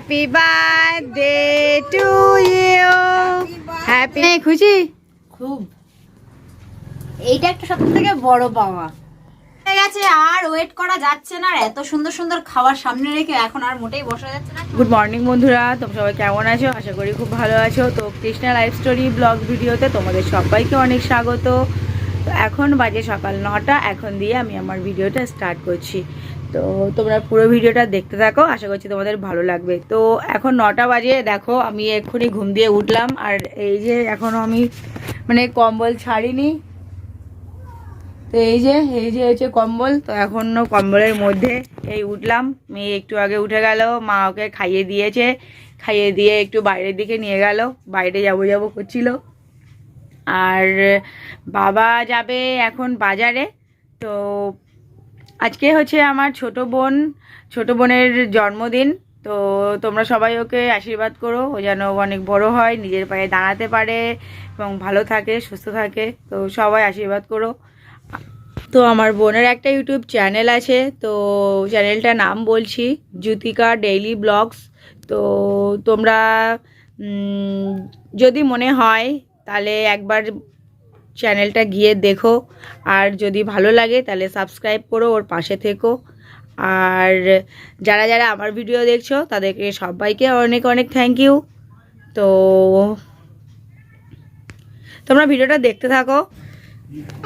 Happy birthday to you happy খুশি? খুব। এইটা একটা সব থেকে বড় পাওয়া। হয়ে গেছে আর ওয়েট করা যাচ্ছে না। আর এত সুন্দর সুন্দর খাবার সামনে রেখে এখন আর মোটেই বসা যাচ্ছে না। গুড মর্নিং বন্ধুরা। তোমরা সবাই কেমন আছো? আশা করি খুব ভালো আছো। তো কৃষ্ণা লাইফ স্টোরি ব্লগ ভিডিওতে তোমাদের সবাইকে অনেক স্বাগত। এখন বাজে সকাল নটা। এখন দিয়ে আমি আমার ভিডিওটা স্টার্ট করছি। তো তোমরা পুরো ভিডিওটা দেখতে থাকো, আশা করছি তোমাদের ভালো লাগবে। তো এখন নটা বাজে, দেখো আমি এক্ষুনি ঘুম দিয়ে উঠলাম, আর এই যে এখনও আমি মানে কম্বল ছাড়িনি। তো এই যে এই যে হচ্ছে কম্বল, তো এখনও কম্বলের মধ্যে এই উঠলাম। মেয়ে একটু আগে উঠে গেল, মা ওকে খাইয়ে দিয়েছে, খাইয়ে দিয়ে একটু বাইরের দিকে নিয়ে গেল, বাইরে যাব যাব করছিল। আর বাবা যাবে এখন বাজারে, তো আজকে হচ্ছে আমার ছোট বোন, ছোট বোনের জন্মদিন, তো তোমরা সবাই ওকে আশীর্বাদ করো, ও যেন অনেক বড় হয়, নিজের পায়ে দাঁড়াতে পারে এবং ভালো থাকে, সুস্থ থাকে, তো সবাই আশীর্বাদ করো। তো আমার বোনের একটা ইউটিউব চ্যানেল আছে, তো চ্যানেলটার নাম বলছি জ্যোতিকা ডেইলি ব্লগস, তো তোমরা যদি মনে হয় তাহলে একবার চ্যানেলটা গিয়ে দেখো। আর যদি ভালো লাগে তাহলে সাবস্ক্রাইব করো ওর পাশে থেকো। আর যারা যারা আমার ভিডিও দেখছ, তাদেরকে সবাইকে অনেক অনেক থ্যাংক ইউ তো তোমরা ভিডিওটা দেখতে থাকো।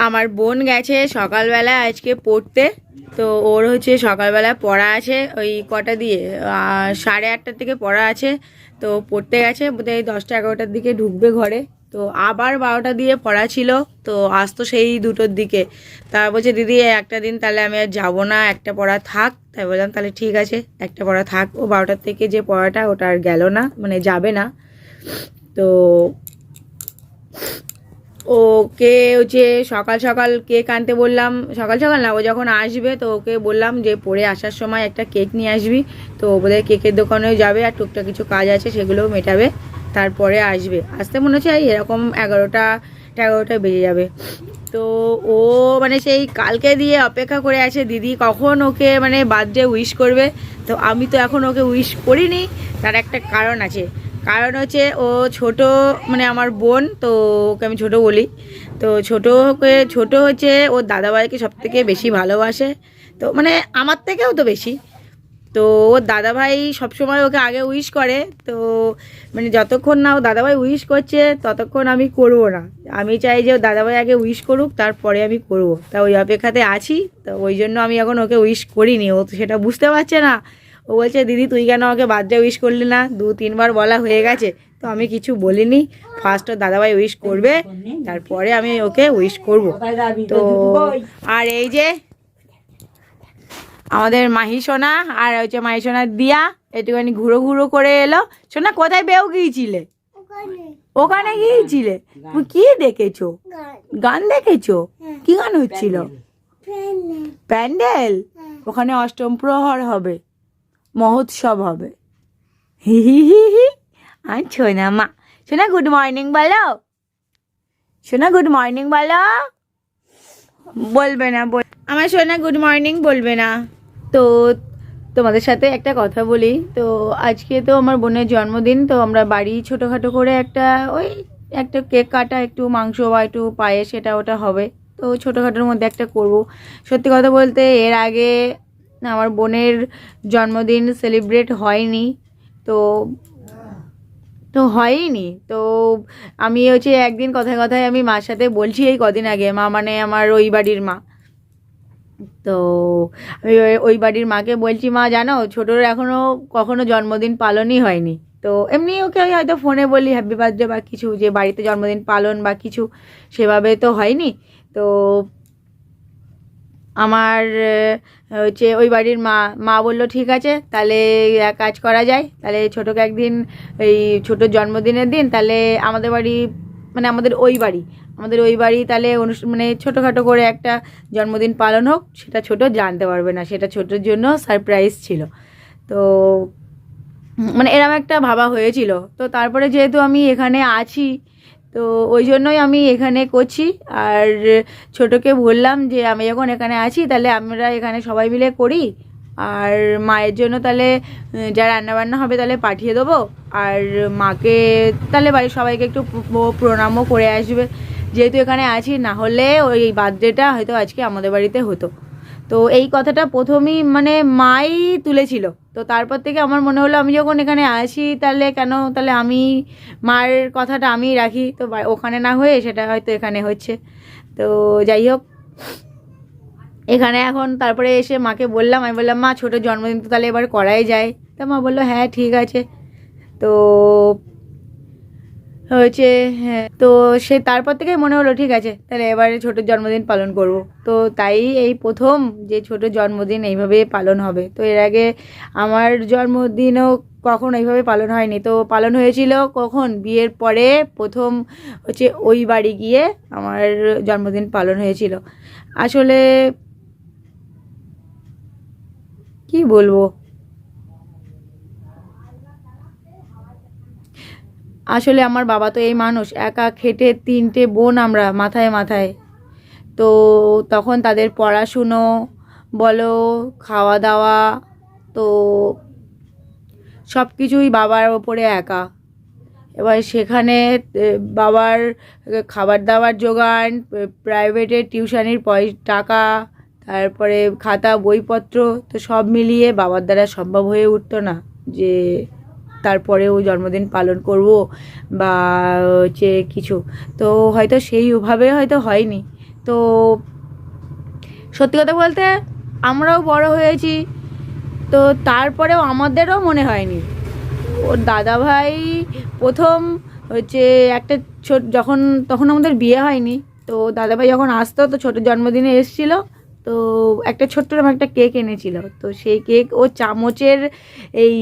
আমার বোন গেছে সকালবেলা আজকে পড়তে। তো ওর হচ্ছে সকালবেলা পড়া আছে ওই কটা দিয়ে সাড়ে আটটার থেকে পড়া আছে। তো পড়তে গেছে, বোধহয় দশটা এগারোটার দিকে ঢুকবে ঘরে। তো আবার বারোটা দিয়ে পড়া ছিল, তো আসতো সেই দুটোর দিকে। তা বলছে, দিদি, একটা দিন তাহলে আমি আর যাব না, একটা পড়া থাক। তাই বললাম, তাহলে ঠিক আছে, একটা পড়া থাক। ও বারোটার থেকে যে পড়াটা, ওটা আর গেল না মানে যাবে না। তো ওকে হচ্ছে সকাল সকাল কেক আনতে বললাম, সকাল সকাল না, ও যখন আসবে তো ওকে বললাম যে, পড়ে আসার সময় একটা কেক নিয়ে আসবি। তো বোধহয় কেকের দোকানেও যাবে আর টুকটাক কিছু কাজ আছে সেগুলোও মেটাবে। তারপরে আসবে। আসতে মনে হচ্ছে এরকম এগারোটা এগারোটা বেজে যাবে। তো ও মানে সেই কালকে দিয়ে অপেক্ষা করে আছে, দিদি কখন ওকে মানে বার্থডে উইশ করবে? তো আমি তো এখন ওকে উইশ করিনি, তার একটা কারণ আছে। কারণ হচ্ছে ও ছোট মানে আমার বোন, তো ওকে আমি ছোট বলি। তো ছোটোকে ছোট হচ্ছে ওর দাদাভাইকে সব থেকে বেশি ভালোবাসে। তো মানে আমার থেকেও তো বেশি। তো ওর দাদাভাই সবসময় ওকে আগে উইশ করে তো মানে যতক্ষণ না ও দাদাভাই উইশ করছে ততক্ষণ আমি করব না। আমি চাই যে ও দাদাভাই আগে উইশ করুক তারপরে আমি করব। তা ওই অপেক্ষাতে আছি তো ওই জন্য আমি এখন ওকে উইশ করিনি। ও তো সেটা বুঝতে পারছে না। ও বলছে দিদি তুই কেন আমাকে বার্থডে উইশ করলি না? দু তিনবার বলা হয়ে গেছে তো আমি কিছু বলিনি। ফার্স্ট ওর দাদাভাই উইশ করবে তারপরে আমি ওকে উইশ করব। তো আর এই যে আমাদের মাহি সোনা আর হচ্ছে মাহি সোনার দিয়া একটুখানি ঘুরো ঘুরো করে এলো। সোনা, কোথায় বেও গিয়েছিলে? ওখানে গিয়েছিলে? তুমি কি দেখেছ? গান দেখেছ? কি গান হচ্ছিল? প্যান্ডেল? ওখানে অষ্টম প্রহর হবে, মহোৎসব হবে। হি হি হি হি। আর মা, সোনা গুড মর্নিং বলো। সোনা গুড মর্নিং বলো। বলবে না, বল আমার সোনা গুড মর্নিং বলবে না। তো তোমাদের সাথে একটা কথা বলি। তো আজকে তো আমার বোনের জন্মদিন, তো আমরা বাড়ি ছোটোখাটো করে একটা ওই একটা কেক কাটা, একটু মাংস বা একটু পায়েস, সেটা ওটা হবে। তো ছোটোখাটোর মধ্যে একটা করব। সত্যি কথা বলতে এর আগে আমার বোনের জন্মদিন সেলিব্রেট হয়নি। তো তো হয়নি তো আমি হচ্ছে একদিন কথায় কথায় আমি মার সাথে বলছি এই কদিন আগে, মা মানে আমার ওই বাড়ির মা। তো আমি ওই- বাড়ির মাকে বলছি, মা, জানো, ছোটোর এখনও কখনো জন্মদিন পালনই হয়নি। তো এমনি ওকে আমি হয়তো ফোনে বলি হ্যাপি বার্থডে বা কিছু, যে বাড়িতে জন্মদিন পালন বা কিছু, সেভাবে তো হয়নি। তো আমার হচ্ছে ওই বাড়ির মা মা বলল, ঠিক আছে, তাহলে কাজ করা যায়। তাহলে ছোটোকে একদিন, এই ছোটোর জন্মদিনের দিন, তাহলে আমাদের বাড়ি মানে আমাদের ওই বাড়ি। আমাদের ওই বাড়ি তাহলে মানে ছোটোখাটো করে একটা জন্মদিন পালন হোক, সেটা ছোট জানতে পারবে না। সেটা ছোটোর জন্য সারপ্রাইজ ছিল। তো মানে এরম একটা ভাবা হয়েছিল। তো তারপরে যেহেতু আমি এখানে আছি, তো ওই জন্যই আমি এখানে করছি। আর ছোটোকে বললাম যে, আমি যখন এখানে আছি, তাহলে আমরা এখানে সবাই মিলে করি। আর মায়ের জন্য তাহলে যা রান্নাবান্না হবে তাহলে পাঠিয়ে দেবো। আর মাকে তাহলে বাড়ির সবাইকে একটু প্রণামও করে আসবে। যেহেতু এখানে আছি, না হলে ওই বার্থডেটা হয়তো আজকে আমাদের বাড়িতে হতো। তো এই কথাটা প্রথমেই মানে মাই তুলেছিল। তো তারপর থেকে আমার মনে হলো, আমি যখন এখানে আসি তাহলে কেন, তাহলে আমি মার কথাটা আমি রাখি। তো ওখানে না হয়ে সেটা হয়তো এখানে হচ্ছে। তো যাই হোক। এখানে এখন তারপরে এসে মাকে বললাম, আমি বললাম, মা, ছোটো জন্মদিন তো তাহলে এবার করাই যায়। তা মা বলল হ্যাঁ ঠিক আছে। তো হয়েছে হ্যাঁ তো সে তারপর থেকে মনে হলো, ঠিক আছে, তাহলে এবারে ছোট জন্মদিন পালন করব। তো তাই এই প্রথম যে ছোট জন্মদিন এইভাবে পালন হবে। তো এর আগে আমার জন্মদিনও কখন এইভাবে পালন হয়নি। তো পালন হয়েছিল কখন? বিয়ের পরে প্রথম হচ্ছে ওই বাড়ি গিয়ে আমার জন্মদিন পালন হয়েছিল। আসলে কি বলব? আসলে আমার বাবা তো এই মানুষ, একা খেটে তিনটে বোন আমরা মাথায় মাথায়। তো তখন তাদের পড়াশুনো বলো খাওয়া দাওয়া তো সব কিছুই বাবার ওপরে একা। এবার সেখানে বাবার খাবার দাবার জোগান প্রাইভেটের টিউশানির পয়, টাকা তারপরে খাতা, বইপত্র তো সব মিলিয়ে বাবার দ্বারা সম্ভব হয়ে উঠতো না যে তারপরেও জন্মদিন পালন করব বা হচ্ছে কিছু। তো হয়তো সেইভাবে হয়তো হয়নি। তো সত্যি কথা বলতে আমরাও বড় হয়েছি, তো তারপরেও আমাদেরও মনে হয়নি। ওর দাদা ভাই প্রথম হচ্ছে একটা ছোট যখন তখন আমাদের বিয়ে হয়নি, তো দাদাভাই যখন আসতো তো ছোটো জন্মদিনে এসেছিল। তো একটা ছোট্ট রকম একটা কেক এনেছিল। তো সেই কেক ও চামচের এই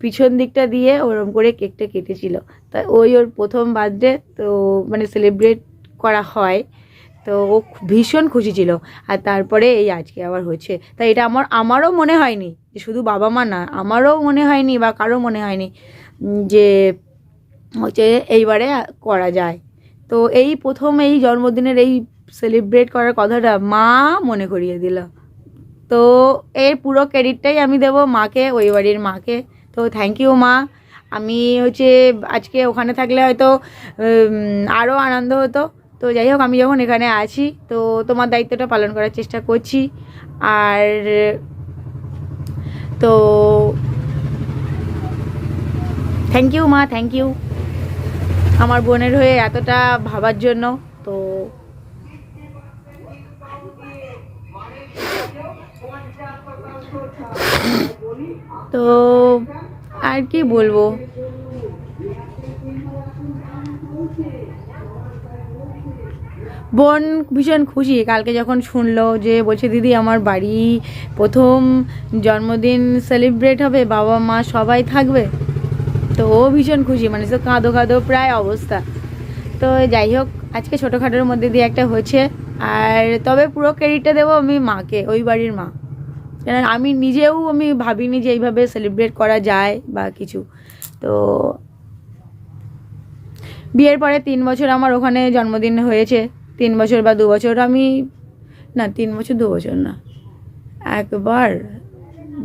পিছন দিকটা দিয়ে ওরম করে কেকটা কেটেছিল। তা ওই ওর প্রথম বার্থডে তো মানে সেলিব্রেট করা হয়। তো ও ভীষণ খুশি ছিল। আর তারপরে এই আজকে আবার হচ্ছে তাই এটা আমার, আমারও মনে হয়নি যে শুধু বাবা মা না, আমারও মনে হয়নি বা কারও মনে হয়নি যে হচ্ছে এইবারে করা যায়। তো এই প্রথম এই জন্মদিনের এই সেলিব্রেট করার কথাটা মা মনে করিয়ে দিল। তো এর পুরো ক্রেডিটটাই আমি দেবো মাকে, ওই বাড়ির মাকে। তো থ্যাংক ইউ মা। আমি হচ্ছে আজকে ওখানে থাকলে হয়তো আরও আনন্দ হতো। তো যাই হোক, আমি যখন এখানে আছি, তো তোমার দায়িত্বটা পালন করার চেষ্টা করছি। আর, তো থ্যাংক ইউ মা থ্যাংক ইউ আমার বোনের হয়ে এতটা ভাবার জন্য, তো তো আর কি বলব? বোন ভীষণ খুশি। কালকে যখন শুনলো যে, বলছে, দিদি, আমার বাড়ি প্রথম জন্মদিন সেলিব্রেট হবে, বাবা মা সবাই থাকবে। তো ও ভীষণ খুশি মানে তো কাঁদো কাঁদো প্রায় অবস্থা। তো যাই হোক, আজকে ছোটোখাটোর মধ্যে দিয়ে একটা হয়েছে। আর তবে পুরো ক্রেডিটটা দেবো আমি মাকে, ওই বাড়ির মা। কেন আমি নিজেও আমি ভাবিনি যে এইভাবে সেলিব্রেট করা যায় বা কিছু। তো বিয়ের পরে তিন বছর আমার ওখানে জন্মদিন হয়েছে। তিন বছর বা দু বছর আমি, না, তিন বছর, দু বছর না, একবার,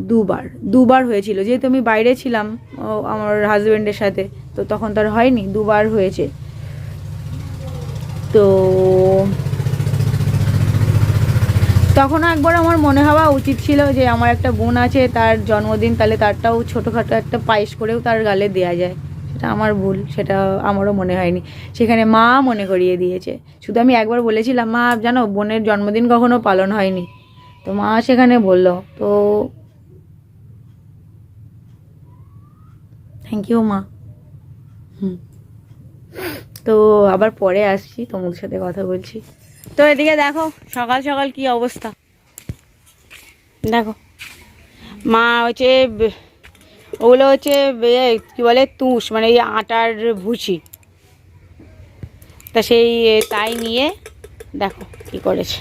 দুবার দুবার হয়েছিল। যেহেতু আমি বাইরে ছিলাম আমার হাজব্যান্ডের সাথে, তো তখন তার হয়নি, দুবার হয়েছে। তো তখনও একবার আমার মনে হওয়া উচিত ছিল যে আমার একটা বোন আছে, তার জন্মদিন তাহলে তারটাও ছোটোখাটো একটা পায়েস করেও তার গালে দেওয়া যায়। সেটা আমার ভুল, সেটা আমারও মনে হয়নি। সেখানে মা মনে করিয়ে দিয়েছে। শুধু আমি একবার বলেছিলাম, মা, জানো, বোনের জন্মদিন কখনো পালন হয়নি। তো মা সেখানে বলল, তো থ্যাংক ইউ মা। হুম। তো আবার পরে আসছি, তোমাদের সাথে কথা বলছি। তো এদিকে দেখো, সকাল সকাল কি অবস্থা। দেখো, মা হচ্ছে ওগুলো হচ্ছে কি বলে, তুষ মানে এই আটার ভুসি তা সেই তাই নিয়ে দেখো কি করেছে।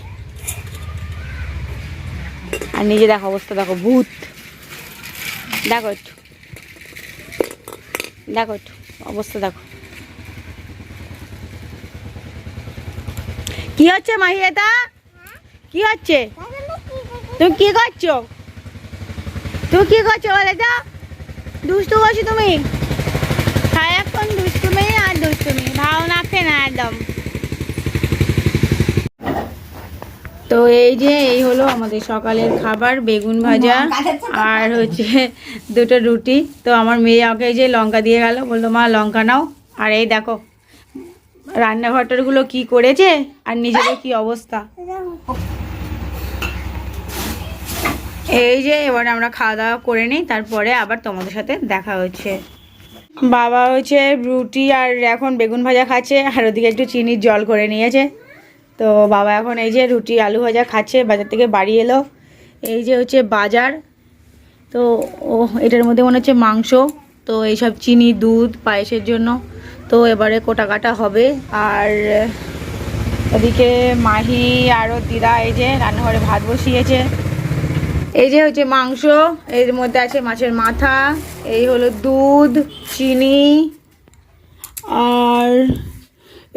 আর নিজে দেখো অবস্থা, দেখো ভূত। দেখো একটু। দেখো একটু, অবস্থা দেখো। কি হচ্ছে মাহিয়েতা? কি হচ্ছে? তুমি কি করছ? তুমি কি করছ বলে তো দুষ্টু করছ তুমি। সারাক্ষণ দুষ্টুমি আর দুষ্টুমি ভালো লাগছে না একদম। তো এই যে, এই হলো আমাদের সকালের খাবার, বেগুন ভাজা আর হচ্ছে দুটো রুটি। তো আমার মেয়ে আমাকে এই যে লঙ্কা দিয়ে গেল। বলল, মা, লঙ্কা নাও। আর এই দেখো রান্নাঘরটারগুলো কি করেছে আর নিজেদের কি অবস্থা? এই যে, এবার আমরা খাওয়া দাওয়া করে নিই, তারপরে আবার তোমাদের সাথে দেখা হচ্ছে। বাবা হচ্ছে রুটি আর এখন বেগুন ভাজা খাচ্ছে, আর ওদিকে একটু চিনির জল করে নিয়েছে। তো বাবা এখন এই যে রুটি, আলু ভাজা খাচ্ছে, বাজার থেকে বাড়ি এলো। এই যে হচ্ছে বাজার। তো ও, এটার মধ্যে মনে হচ্ছে মাংস। তো এইসব চিনি, দুধ, পায়েসের জন্য তো এবারে কোটা কাটা হবে। আর এদিকে মাহি আরও দিদা এই যে রান্নাঘরে ভাত বসিয়েছে। এই যে হচ্ছে মাংস, এর মধ্যে আছে মাছের মাথা, এই হলো দুধ, চিনি, আর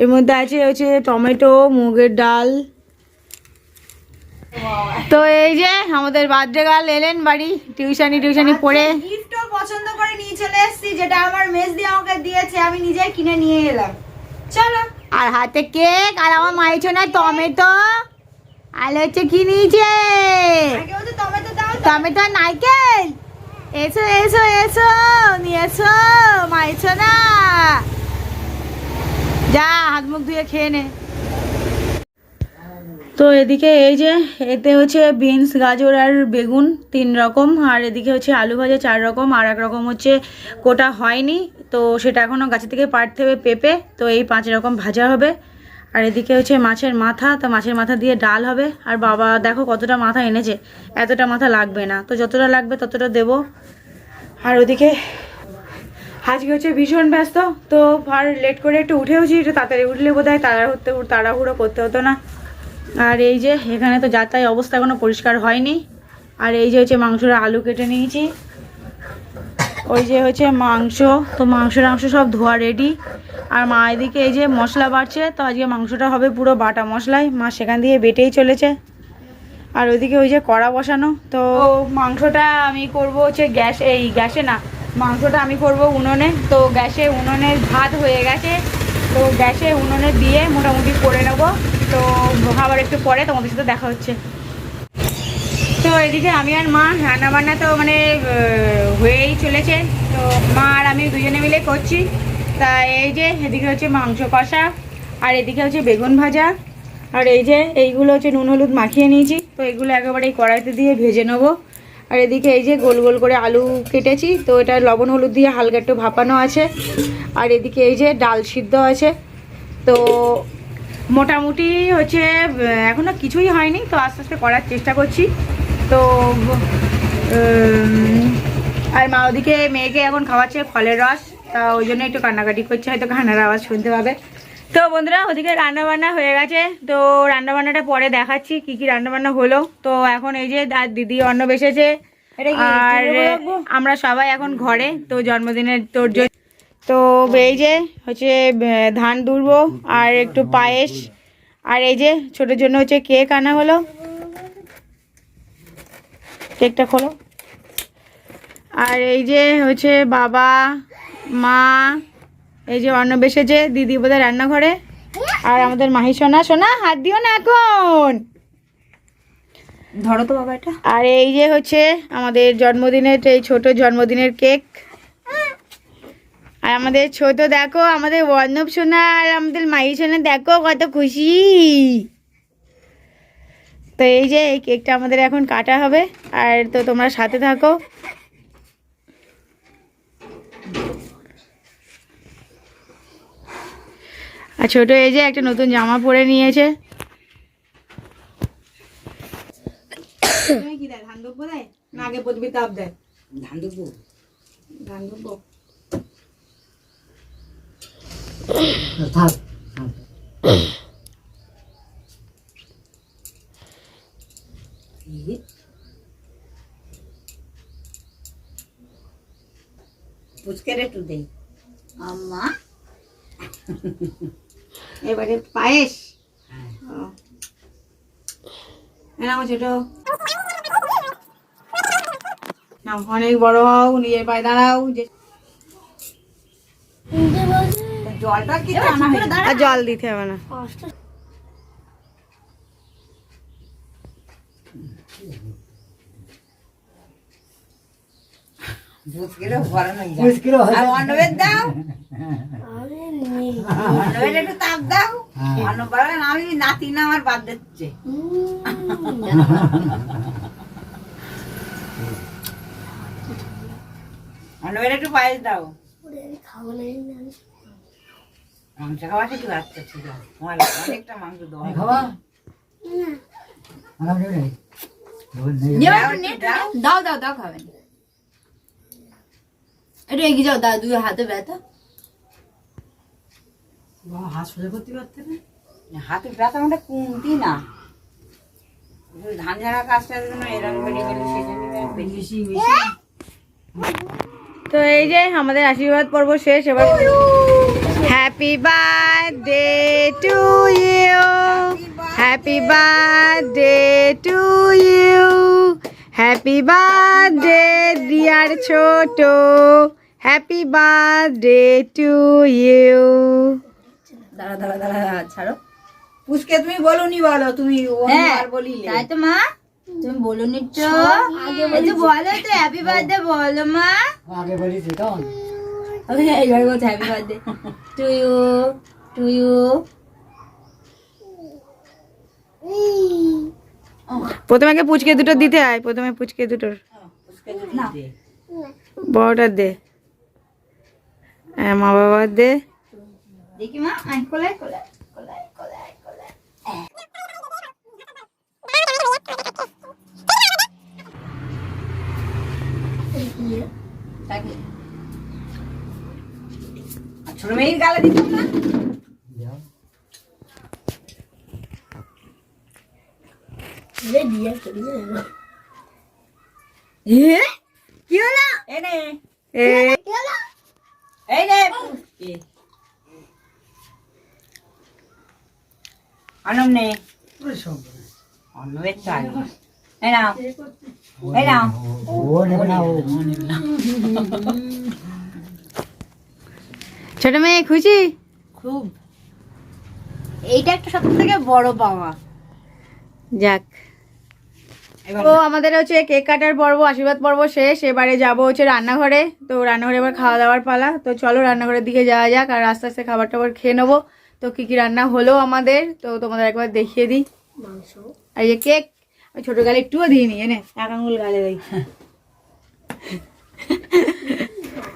এর মধ্যে আছে হচ্ছে টমেটো, মুগের ডাল। তো এই যে আমাদের বার্থডে গার্ল এলেন বাড়ি টিউশনি টিউশনি পড়ে। গিফটও পছন্দ করে নিয়ে চলে এসেছি যেটা আমার মেজ দিয়ে আমাকে দিয়েছে আমি নিজে কিনে নিয়ে এলাম। চলো। আর হাতে কেক আর আমার মায়ের জন্য টমেটো। আর হচ্ছে কি নিয়েছে? টমেটো নারকেল। এসো এসো এসো নিয়ে এসো না যা হাত মুখ ধুয়ে খেয়ে নে। তো এদিকে এই যে, এতে হচ্ছে বিনস, গাজর আর বেগুন তিন রকম, আর এদিকে হচ্ছে আলু ভাজা চার রকম, আর এক রকম হচ্ছে কোটা হয়নি। তো সেটা এখনও গাছে থেকে পাড়তে হবে পেঁপে, তো এই পাঁচ রকম ভাজা হবে। আর এদিকে হচ্ছে মাছের মাথা, তো মাছের মাথা দিয়ে ডাল হবে। আর বাবা, দেখো কতটা মাথা এনেছে, এতটা মাথা লাগবে না। তো যতটা লাগবে ততটা দেবো। আর ওদিকে, আজকে হচ্ছে ভীষণ ব্যস্ত, তো আর লেট করে একটু উঠেওছি, একটু তাড়াতাড়ি উঠলে বোধ হয় তাড়া হতে তাড়াহুড়ো করতে হতো না। আর এই যে, এখানে তো যাতাই অবস্থা এখনও পরিষ্কার হয়নি। আর এই যে হচ্ছে মাংসের আলু কেটে নিয়েছি। ওই যে হচ্ছে মাংস, তো মাংস টাংস সব ধোয়া রেডি আর মা এদিকে এই যে মশলা বাড়ছে, তো আজকে মাংসটা হবে পুরো বাটা মশলায় মা সেখান দিয়ে বেটেই চলেছে। আর ওইদিকে ওই যে কড়া বসানো, তো মাংসটা আমি করব হচ্ছে গ্যাস, এই গ্যাসে না, মাংসটা আমি করব উনুনে। তো গ্যাসে উনুনে ভাত হয়ে গেছে। তো গ্যাসে উনুনে দিয়ে মোটামুটি করে নেব। তো আবার একটু পরে তোমাদের সাথে দেখা হচ্ছে। তো এদিকে আমি আর মা রান্না বান্না তো মানে হয়েই চলেছে। তো মা আর আমি দুজনে মিলে করছি। তা এই যে এদিকে হচ্ছে মাংস কষা, আর এদিকে হচ্ছে বেগুন ভাজা। আর এই যে এইগুলো হচ্ছে নুন হলুদ মাখিয়ে নিয়েছি। তো এগুলো একেবারে কড়াইতে দিয়ে ভেজে নেব। আর এদিকে এই যে গোল গোল করে আলু কেটেছি তো এটা লবণ হলুদ দিয়ে হালকা একটু ভাপানো আছে। আর এদিকে এই যে ডাল সিদ্ধ আছে। তো মোটামুটি হচ্ছে আহ, এখনও কিছুই হয়নি তো আস্তে আস্তে করার চেষ্টা করছি। তো আর মা ওদিকে মেয়েকে এখন খাওয়াচ্ছে ফলের রস তা ওই জন্য একটু কান্নাকাটি করছে হয়তো কান্নার আওয়াজ শুনতে পাবে। তো বন্ধুরা ওদিকে রান্না বান্না হয়ে গেছে। তো রান্না বান্নাটা পরে দেখাচ্ছি কি কি রান্না বান্না হলো। তো এখন এই যে দিদি অন্ন বেসেছে আর আমরা সবাই এখন ঘরে তো জন্মদিনের তোর জন্য তো এই যে হচ্ছে ধান দুর্ব আর একটু পায়েস। আর এই যে ছোটোর জন্য হচ্ছে কেক আনা হলো। কেকটা খোলো। আর এই যে হচ্ছে বাবা মা এই যে অন্ন বেসেছে দিদি বোধহয় রান্নাঘরে। আর আমাদের মাহি সোনা সোনা হাত দিও না এখন। ধরো তো বাবা এটা। আর এই যে হচ্ছে আমাদের জন্মদিনের এই ছোট জন্মদিনের কেক। আর আমাদের ছোট দেখো আমাদের বর্ণব সোনা আর আমাদের মাহি সোনা দেখো কত খুশি। তো এই যে এই কেকটা আমাদের এখন কাটা হবে। আর তো তোমরা সাথে থাকো। আর ছোট এই যে একটা নতুন জামা পরে নিয়েছে। কি দেয় ধান দুব্বো দেয় না আগে পদবি তাপ দেবো ধান দুব্বো থাক পুচকের দেই। আম্মা। এবারে পায়েস। এই নাও ছোট। নাও, অনেক বড় হও নিজের পায়ে দাঁড়াও যে জলটা কি জল দিতে হবে না। বুঝকিরও ভরা নই আর অন্নবের দাও। একটু তাপ দাও অন্ন বলেন আমি নাতি না আমার বাদ দিচ্ছে অন্নবের একটু পায়েস দাও মাংস খাওয়া দাও দাও দাও খাবেন একটু এগিয়ে যাও দাও দুই হাতে ব্যথা। হাতে ব্যথা কমতি না। ধান ঝাড়া কাজটার জন্য এরকম বেরিয়ে গেলে। সেটা বেশি বেশি তো এই যে আমাদের আশীর্বাদ পর্ব শেষ এবার happy birthday to you happy birthday to you happy birthday dear ছোট হ্যাপি বার্থডে টু ইউ দাঁড়া দাঁড়া দাঁড়া দাঁড়া, ছাড়ো। পুচকে তুমি বলো নি বলো তুমি হ্যাঁ আর বলিলে। তাই তো মা? তুমি বলো নি তো এই যে বলো তো হ্যাপি বার্থডে বলো মা। আগে এইবার বলছে happy birthday to you to you প্রথমে আগে পুচকে দুটো দিতে হয় প্রথমে পুচকে দুটোর। দে। বড়টার দে। হ্যাঁ মা বাবার দে। দেখি মা। কোলায় কোলায় কোলায় কোলায় তাকে। আর ছোট মেয়ের গালে দিতাম না? কি হলো? এনে এ? এই নে। অনম নে অন্নবের চাল এই নাও এই নাও ছোট মেয়ে খুশি? খুব। এইটা একটা সব থেকে বড় পাওয়া। যাক। তো আমাদের হচ্ছে কেক কাটার পর্ব আশীর্বাদ পর্ব শেষ। এবারে যাব হচ্ছে রান্নাঘরে। তো রান্নাঘরে এবার খাওয়া দাওয়ার পালা। তো চলো রান্নাঘরের দিকে যাওয়া যাক আর আস্তে আস্তে খাবার টাবার খেয়ে নেব। তো কি কি রান্না হলো আমাদের? তো তোমাদের একবার দেখিয়ে দিই। আর এই যে কেক আমি ছোট গালে একটুও দিইনি এনে। এক আঙুল গালে দিই।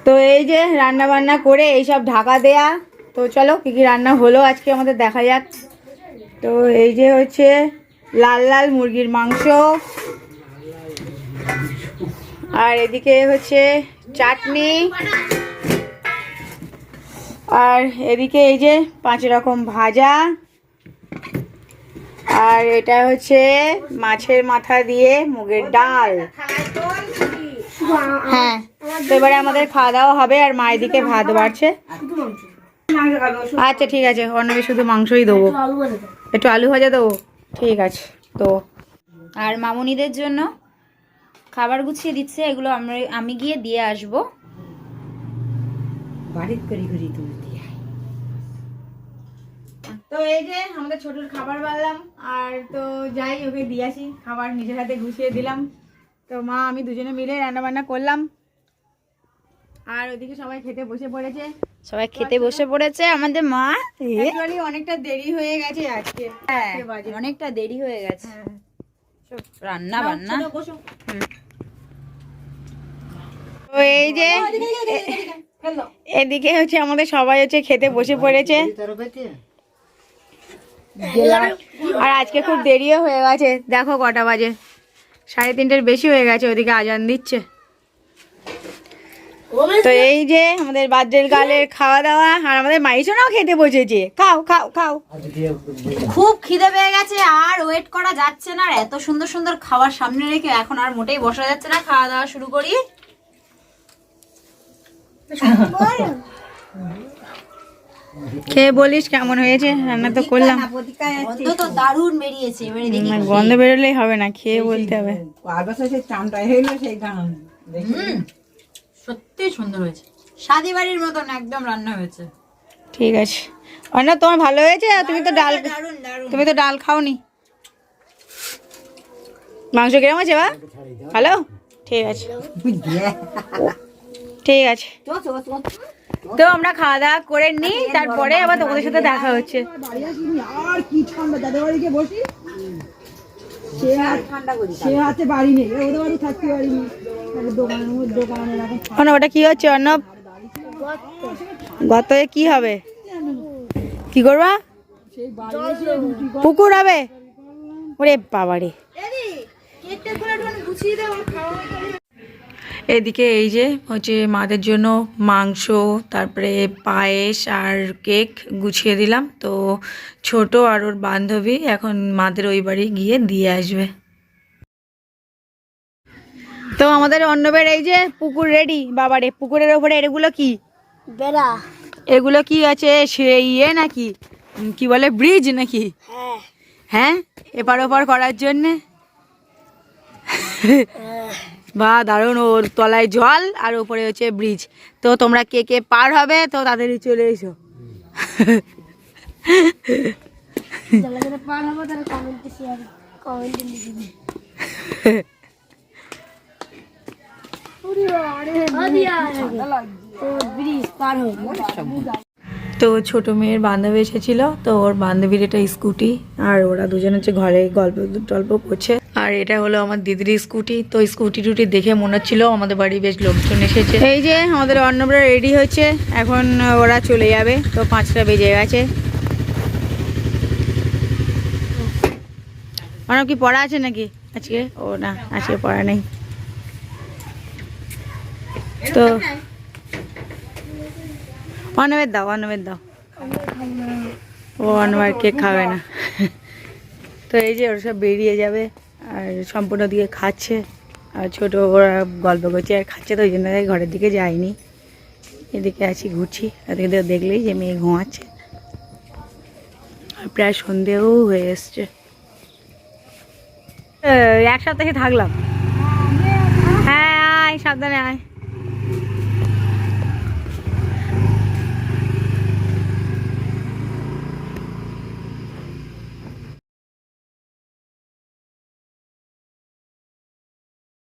তো এই যে রান্না বান্না করে এইসব ঢাকা দেয়া। তো চলো কি কি রান্না হলো আজকে আমাদের দেখা যাক। তো এই যে হচ্ছে লাল লাল মুরগির মাংস। আর এদিকে হচ্ছে চাটনি। আর এদিকে এই যে পাঁচ রকম ভাজা। আর এটা হচ্ছে মাছের মাথা দিয়ে মুগের ডাল। হ্যাঁ। তো এবারে আমাদের খাওয়া দাওয়া হবে আর মা এদিকে ভাত বাড়ছে। আচ্ছা ঠিক আছে। অন্যকে শুধু মাংসই দেবো। একটু আলু ভাজা দেবো? ঠিক আছে তো। আর মামুনিদের জন্য খাবার গুছিয়ে দিচ্ছে। এগুলো আমরা আমি গিয়ে দিয়ে আসব। বাড়ির করি দিয়ে তো এই যে আমাদের ছোটর খাবার বাড়লাম আর তো যাই ওকে দিয়ে আসি। খাবার নিজের হাতে গুছিয়ে দিলাম। তো মা আমি দুজনে মিলে রান্না বান্না করলাম। আর ওদিকে সবাই খেতে বসে পড়েছে। সবাই খেতে বসে পড়েছে আমাদের মা। অনেকটা দেরি হয়ে গেছে আজকে। হ্যাঁ। অনেকটা দেরি হয়ে গেছে। হ্যাঁ। রান্না বান্না। ছোট তো এই যে এদিকে হচ্ছে আমাদের সবাই হচ্ছে খেতে বসে পড়েছে। আর আজকে খুব দেরিও হয়ে গেছে। দেখো কটা বাজে। সাড়ে তিনটের বেশি হয়ে গেছে ওদিকে আজান দিচ্ছে। তো এই যে আমাদের বার্থডের গালের খাওয়া দাওয়া আর আমাদের মাইসোনাও খেতে বসেছে। খাও খাও খাও। খুব খিদে পেয়ে গেছে আর ওয়েট করা যাচ্ছে না। আর এত সুন্দর সুন্দর খাবার সামনে রেখে এখন আর মোটেই বসা যাচ্ছে না। খাওয়া দাওয়া শুরু করি। খেয়ে বলিস কেমন হয়েছে? রান্না তো করলাম। গন্ধ বেরোলেই হবে না খেয়ে বলতে হবে। সত্যি সুন্দর হয়েছে। বাড়ির মতন একদম রান্না হয়েছে। ঠিক আছে। তোমার ভালো হয়েছে? তুমি তো ডাল তুমি তো ডাল খাওনি। মাংস কিরম আছে বা? ভালো? ঠিক আছে। ঠিক আছে। তো আমরা খাওয়া দাওয়া করে নিই, তারপরে আবার তোমাদের সাথে দেখা হচ্ছে। আর ওটা কি হচ্ছে, অর্ণব? গত কি হবে? কি করবা? পুকুর হবে? ওরে বাবারে। এদিকে এই যে হচ্ছে মাদের জন্য মাংস তারপরে পায়েস আর কেক গুছিয়ে দিলাম। তো ছোট আর ওর বান্ধবী এখন মাদের ওই বাড়ি গিয়ে দিয়ে আসবে। তো আমাদের অন্নবের এই যে পুকুর রেডি। বাবারে পুকুরের ওপরে এগুলো কি? বেড়া। এগুলো কি আছে? সে ইয়ে নাকি? কি বলে ব্রিজ নাকি? হ্যাঁ। হ্যাঁ? এপার ওপার করার জন্যে? বা দারুণ ওর তলায় জল আর ওপরে হচ্ছে ব্রিজ তো তোমরা কে কে পার হবে, তো তাড়াতাড়ি চলে এসো। তো ছোট মেয়ের বান্ধবী এসেছিল, তো ওর বান্ধবীর এটা স্কুটি আর ওরা দুজন হচ্ছে ঘরে গল্প টল্প করছে। আর এটা হলো আমার দিদির স্কুটি। তো স্কুটি টুটি দেখে মনে হচ্ছিল আমাদের বাড়ি বেশ লোকজন এসেছে। এই যে আমাদের অন্নবরা রেডি হচ্ছে। এখন ওরা চলে যাবে। তো পাঁচটা বেজে গেছে। অনেক কি পড়া আছে নাকি? আজকে? ও না, আজকে পড়া নেই। তো অনবের দাও অনবের দাও। ও অনবার কেক খাবে না। তো এই যে ওরা সব বেরিয়ে যাবে। আর সম্পূর্ণ দিকে খাচ্ছে। আর ছোটো ওরা গল্প করছে, আর খাচ্ছে তো ওই জন্য ঘরের দিকে যায়নি। এদিকে আছি ঘুরছি, এদিকে দেখলেই যে মেয়ে ঘুমাচ্ছে। আর প্রায় সন্ধেও হয়ে এসছে। এক সপ্তাহে থাকলাম। হ্যাঁ আয়, সাবধানে আয়।